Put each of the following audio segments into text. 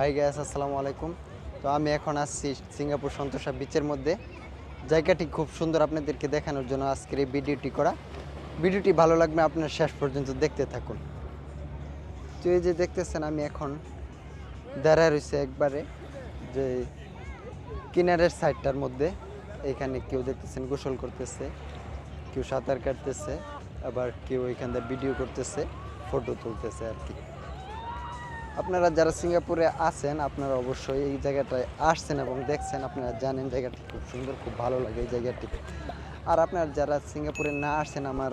High gas আসসালামু আলাইকুম। তো আমি এখন আসছি সিঙ্গাপুর সন্তোষা বিচের মধ্যে। জায়গাটি খুব সুন্দর আপনাদেরকে দেখানোর জন্য আজকের এই ভিডিওটি করা। ভিডিওটি ভালো লাগবে আপনার শেষ পর্যন্ত দেখতে থাকুন। তো এই যে দেখতেছেন, আমি এখন দাঁড়ায় রয়েছে একবারে যে কিনারের সাইডটার মধ্যে। এখানে কেউ দেখতেছেন, গোসল করতেছে, কেউ সাঁতার কাটতেছে, আবার কেউ এখান থেকে ভিডিও করতেছে ফটো তুলতেছে আর কি। আপনারা যারা সিঙ্গাপুরে আছেন, আপনারা অবশ্যই এই জায়গাটায় আসছেন এবং দেখছেন, আপনারা জানেন জায়গাটি খুব সুন্দর, খুব ভালো লাগে এই জায়গাটি। আর আপনারা যারা সিঙ্গাপুরে না আসছেন, আমার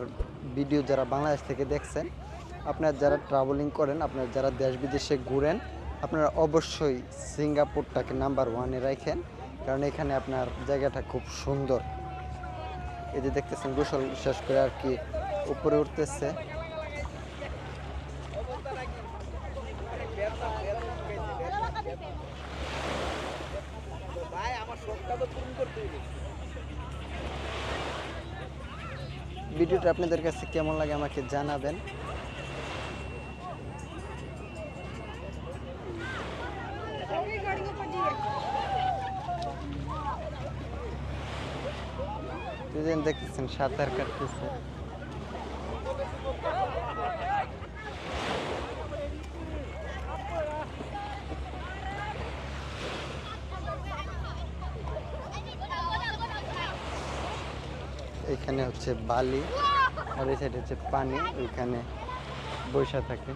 ভিডিও যারা বাংলাদেশ থেকে দেখছেন, আপনারা যারা ট্রাভেলিং করেন, আপনারা যারা দেশ বিদেশে ঘুরেন, আপনারা অবশ্যই সিঙ্গাপুরটাকে নাম্বার ওয়ানে রাখেন, কারণ এখানে আপনার জায়গাটা খুব সুন্দর। এই যে দেখতেছেন, গোসল শেষ করে আর কি উপরে উঠতেছে। ভিডিওটা আপনাদের কাছে কেমন লাগে আমাকে জানাবেন। দেখতেছেন সাঁতার কাটতেছে। এখানে হচ্ছে বালি, আর এই সাইডে হচ্ছে পানি, ওইখানে বৈশা থাকে।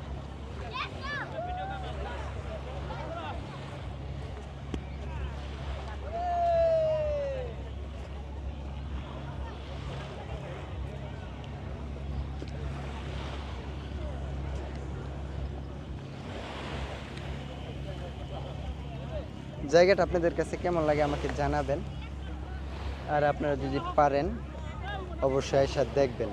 জায়গাটা আপনাদের কাছে কেমন লাগে আমাকে জানাবেন। আর আপনারা যদি পারেন অবশ্যই এসে দেখবেন।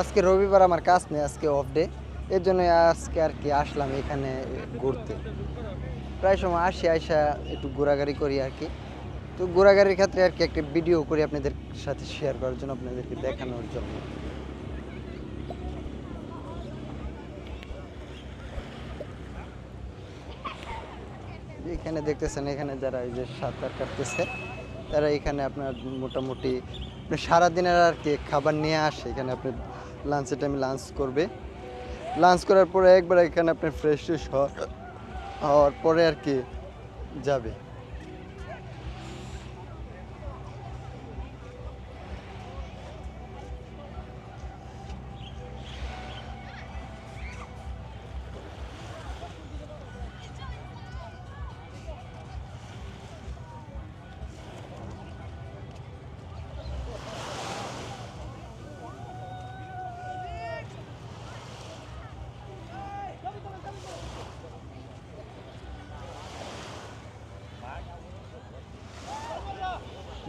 আজকে রবিবার আমার কাজ নেই, আজকে অফ ডে এর জন্য আজকে আর কি আসলাম এখানে ঘুরতে। প্রায় সময় আসি আইসা একটু ঘোরাঘুরি করি আর কি। তো ঘোরাঘুরির ক্ষেত্রে আর কি একটা ভিডিও করি আপনাদের সাথে শেয়ার করার জন্য, আপনাদেরকে দেখানোর জন্য। এখানে দেখতেছেন, এখানে যারা এই যে সাঁতার কাটতেছে, তারা এখানে আপনার মোটামুটি সারাদিনের আর কি খাবার নিয়ে আসে। এখানে আপনি লাঞ্চের টাইমে লাঞ্চ করবে। লাঞ্চ করার পরে একবার এখানে আপনি ফ্রেশ হওয়ার পরে আর কি যাবে।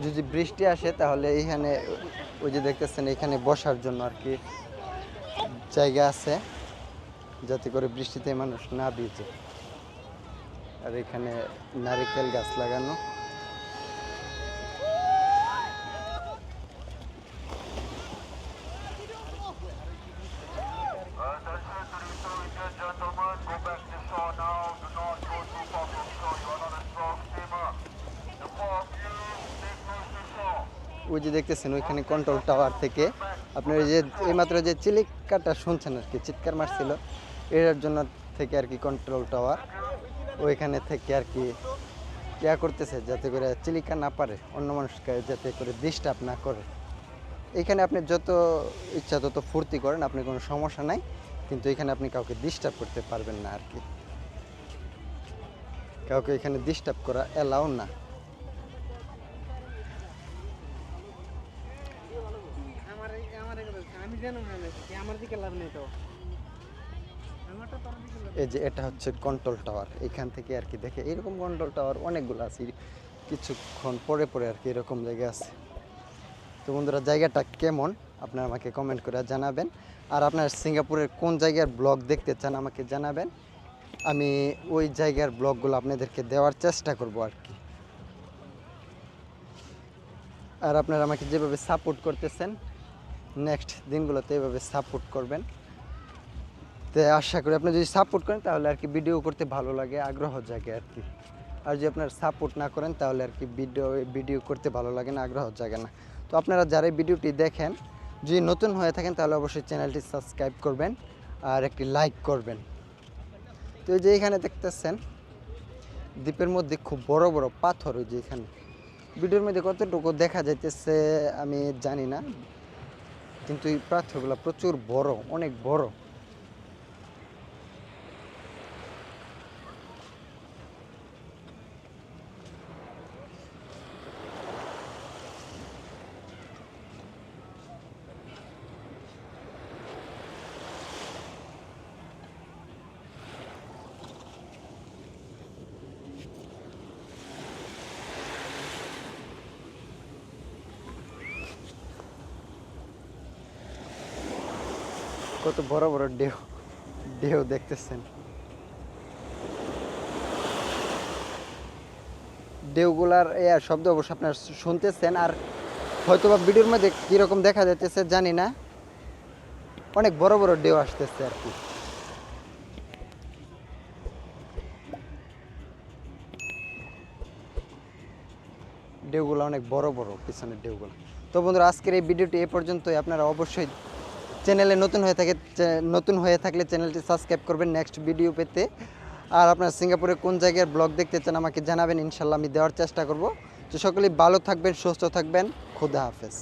যদি বৃষ্টি আসে তাহলে এইখানে ওই যে দেখতেছেন এখানে বসার জন্য আর কি জায়গা আছে, যাতে করে বৃষ্টিতে মানুষ না ভিজে। আর এখানে নারিকেল গাছ লাগানো। ওই যে দেখতেছেন, ওইখানে কন্ট্রোল টাওয়ার থেকে আপনার যে, এইমাত্র যে চিলিকাটা শুনছেন আর কি, চিৎকার মারছিল এর জন্য থেকে আর কি কন্ট্রোল টাওয়ার ওইখানে থেকে আর কি ইয়া করতেছে যাতে করে চিলিকা না পারে, অন্য মানুষকে যাতে করে ডিস্টার্ব না করে। এখানে আপনি যত ইচ্ছা তত ফুর্তি করেন আপনি কোনো সমস্যা নাই, কিন্তু এখানে আপনি কাউকে ডিস্টার্ব করতে পারবেন না আর কি। কাউকে এখানে ডিস্টার্ব করা অ্যালাউ না। আমি জানো না নাকি, আমার দিকে লাভ নেই তো? আমারটা তোর দিকে লাভ এই যে এটা হচ্ছে কন্ট্রোল টাওয়ার এখান থেকে আর কি দেখে এরকম কন্ট্রোল টাওয়ার অনেকগুলো আছে কিছুক্ষণ পরে পরে আর কি এরকম জায়গা আছে। তো বন্ধুরা জায়গাটা কেমন? আপনারা আমাকে কমেন্ট করে জানাবেন। আর আপনার সিঙ্গাপুরের কোন জায়গার ব্লগ দেখতে চান আমাকে জানাবেন। আমি ওই জায়গার ব্লগগুলো আপনাদেরকে দেওয়ার চেষ্টা করব আর কি। আর আপনারা আমাকে যেভাবে সাপোর্ট করতেছেন নেক্সট দিনগুলোতে এভাবে সাপোর্ট করবেন। তো আশা করি আপনি যদি সাপোর্ট করেন তাহলে আর কি ভিডিও করতে ভালো লাগে, আগ্রহ জাগে আর কি। আর যদি আপনার সাপোর্ট না করেন তাহলে আর কি ভিডিও ভিডিও করতে ভালো লাগে না, আগ্রহ জাগে না। তো আপনারা যারা ভিডিওটি দেখেন, যদি নতুন হয়ে থাকেন তাহলে অবশ্যই চ্যানেলটি সাবস্ক্রাইব করবেন আর একটি লাইক করবেন। তো যে এখানে দেখতেছেন, দ্বীপের মধ্যে খুব বড় বড় পাথর ওই যে এখানে। ভিডিওর মধ্যে কতটুকু দেখা যাইতেছে আমি জানি না। কিন্তু এই পাথরগুলো প্রচুর বড় অনেক বড়। কত বড় বড় ঢেউ ঢেউ দেখতেছেন। ঢেউগুলার শব্দ অবশ্য আপনার শুনতেছেন, আর হয়তো বা ভিডিওর মধ্যে কীরকম দেখা যাইতেছে জানি না। অনেক বড় বড় ঢেউ আসতেছে আর কি। ঢেউগুলো অনেক বড় বড়, পিছনের ঢেউগুলো। তো বন্ধুরা, আজকের এই ভিডিওটি এ পর্যন্তই। আপনারা অবশ্যই চ্যানেলে নতুন হয়ে থাকে নতুন হয়ে থাকলে চ্যানেলটি সাবস্ক্রাইব করবেন নেক্সট ভিডিও পেতে। আর আপনার সিঙ্গাপুরে কোন জায়গার ব্লগ দেখতে চান আমাকে জানাবেন, ইনশাল্লাহ আমি দেওয়ার চেষ্টা করব। তো সকলেই ভালো থাকবেন, সুস্থ থাকবেন, খুদা হাফেজ।